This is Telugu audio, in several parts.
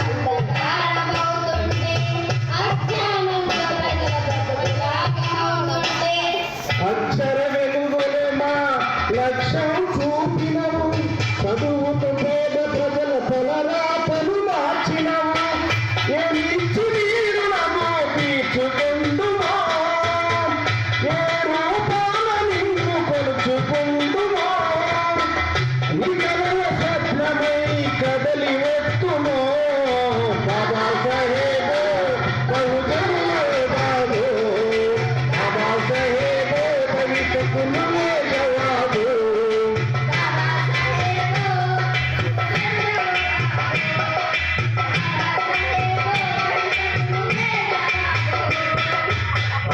Bye.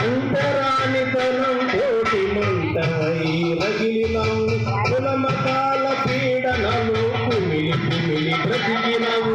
అంతరానితనం కోటిలుంటాయి రగిలినవు కులమతాల పీడనలు Kumili Kumili బ్రతికినవు.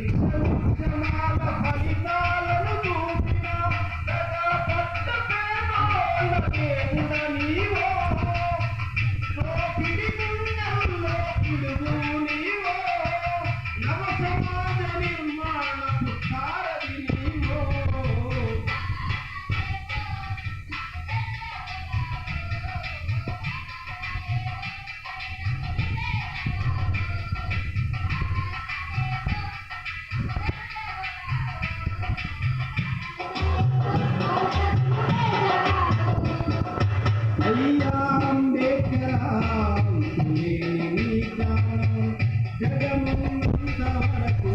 Thank you. జగమంత వరకు